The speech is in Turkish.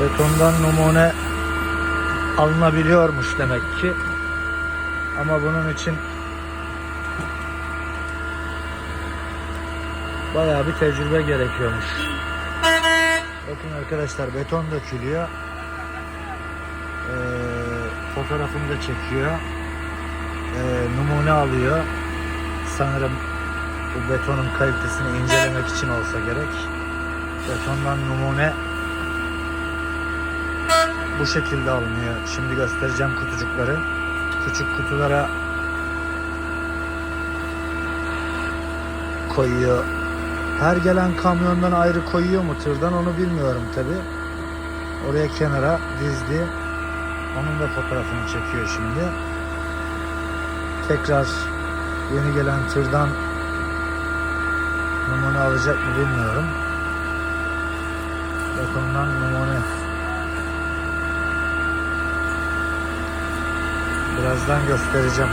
Betondan numune alınabiliyormuş demek ki. Ama bunun için bayağı bir tecrübe gerekiyormuş. Bakın arkadaşlar beton dökülüyor. Ee, fotoğrafını da çekiyor. Ee, numune alıyor. Sanırım bu betonun kalitesini incelemek için olsa gerek. Betondan numune bu şekilde alınıyor. Şimdi göstereceğim kutucukları. Küçük kutulara koyuyor. Her gelen kamyondan ayrı koyuyor mu tırdan onu bilmiyorum tabi. Oraya kenara dizdi. Onun da fotoğrafını çekiyor şimdi. Tekrar yeni gelen tırdan numune alacak mı bilmiyorum. Betondan numune. Birazdan göstereceğim.